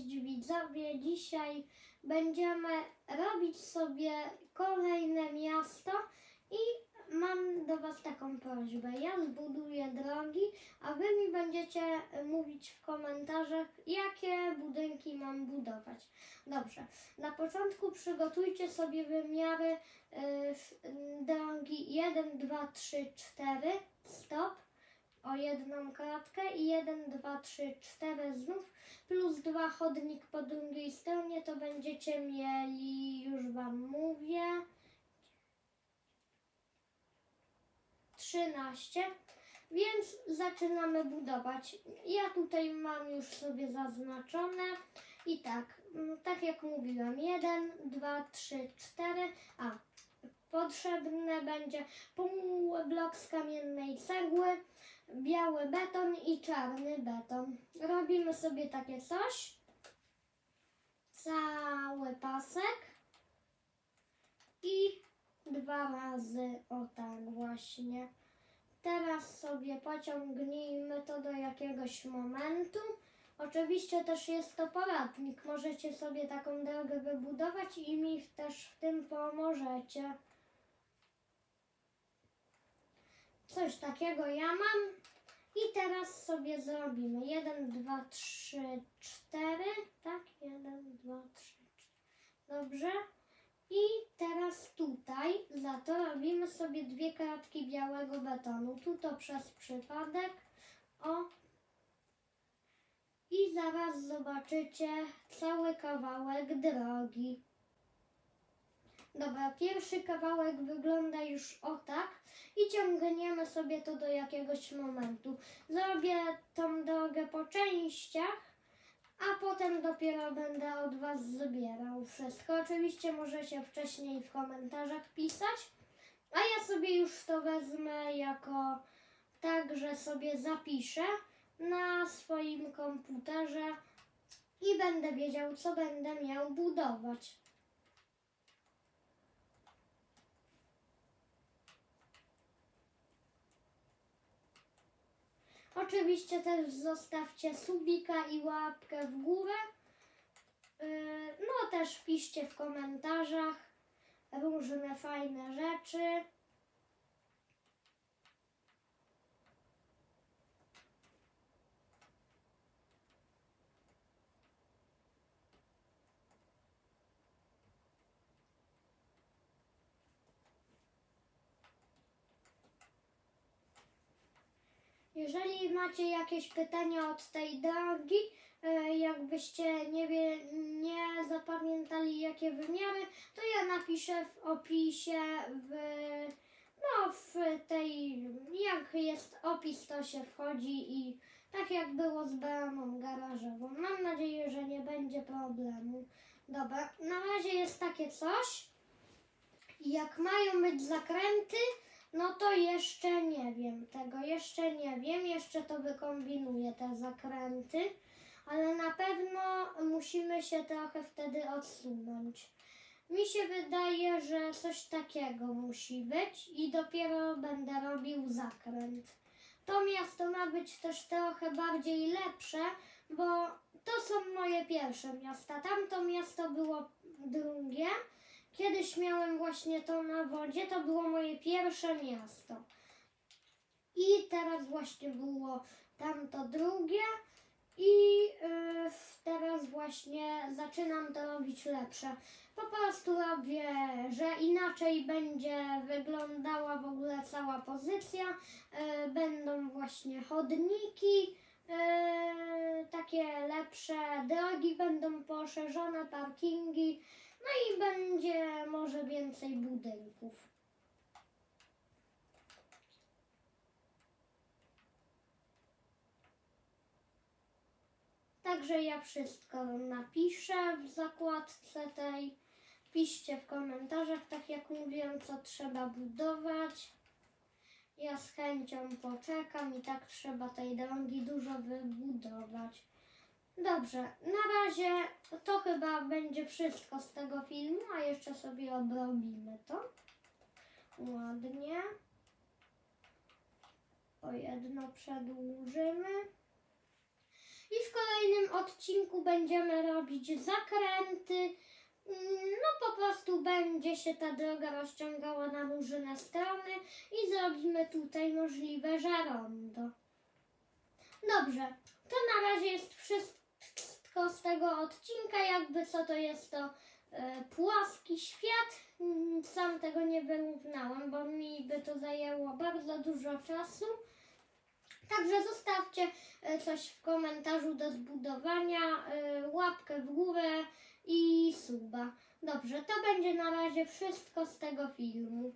Cześć widzowie, dzisiaj będziemy robić sobie kolejne miasto i mam do Was taką prośbę. Ja zbuduję drogi, a Wy mi będziecie mówić w komentarzach, jakie budynki mam budować. Dobrze, na początku przygotujcie sobie wymiary y, f- drogi 1, 2, 3, 4, stop o jedną kratkę i 1, 2, 3, 4 znów plus 2 chodnik po drugiej stronie to będziecie mieli, już Wam mówię, 13. Więc zaczynamy budować. Ja tutaj mam już sobie zaznaczone i tak, mm, tak jak mówiłam, 1, 2, 3, 4, a potrzebne będzie pół blok z kamiennej cegły, biały beton i czarny beton. Robimy sobie takie coś. Cały pasek i dwa razy o tak właśnie. Teraz sobie pociągnijmy to do jakiegoś momentu. Oczywiście też jest to poradnik. Możecie sobie taką drogę wybudować i mi też w tym pomożecie. Coś takiego ja mam. I teraz sobie zrobimy 1, 2, 3, 4. Tak? 1, 2, 3, 4. Dobrze. I teraz tutaj za to robimy sobie dwie kratki białego betonu. Tu to przez przypadek. O. I zaraz zobaczycie cały kawałek drogi. Dobra, pierwszy kawałek wygląda już o tak i ciągniemy sobie to do jakiegoś momentu. Zrobię tą drogę po częściach, a potem dopiero będę od Was zbierał wszystko. Oczywiście możecie wcześniej w komentarzach pisać, a ja sobie już to wezmę jako tak, że sobie zapiszę na swoim komputerze i będę wiedział, co będę miał budować. Oczywiście też zostawcie subika i łapkę w górę. Yy, No też piszcie w komentarzach różne fajne rzeczy. Jeżeli macie jakieś pytania od tej drogi, e, jakbyście nie, wie, nie zapamiętali jakie wymiary, to ja napiszę w opisie w, no, w tej, jak jest opis, to się wchodzi i tak jak było z bramą garażową. Mam nadzieję, że nie będzie problemu. Dobra, na razie jest takie coś. Jak mają być zakręty, no to jeszcze nie wiem tego, jeszcze nie wiem, jeszcze to wykombinuję te zakręty, ale na pewno musimy się trochę wtedy odsunąć. Mi się wydaje, że coś takiego musi być i dopiero będę robił zakręt. To miasto ma być też trochę bardziej lepsze, bo to są moje pierwsze miasta. Tamto miasto było drugie. Kiedyś miałem właśnie to na wodzie, to było moje pierwsze miasto. I teraz właśnie było tamto drugie i yy, teraz właśnie zaczynam to robić lepsze. Po prostu robię, że inaczej będzie wyglądała w ogóle cała pozycja. Yy, będą właśnie chodniki, yy, takie lepsze drogi będą poszerzone, parkingi. No i będzie może więcej budynków. Także ja wszystko napiszę w zakładce tej. Piszcie w komentarzach, tak jak mówiłem, co trzeba budować. Ja z chęcią poczekam i tak trzeba tej drogi dużo wybudować. Dobrze, na razie to chyba będzie wszystko z tego filmu, a jeszcze sobie obrobimy to. Ładnie. O jedno przedłużymy. I w kolejnym odcinku będziemy robić zakręty. No po prostu będzie się ta droga rozciągała na różne strony i zrobimy tutaj możliwe żerondo. Dobrze, to na razie jest wszystko z tego odcinka. Jakby co to jest to e, płaski świat. Mm, Sam tego nie wyrównałem, bo mi by to zajęło bardzo dużo czasu. Także zostawcie e, coś w komentarzu do zbudowania, e, łapkę w górę i suba. Dobrze, to będzie na razie wszystko z tego filmu.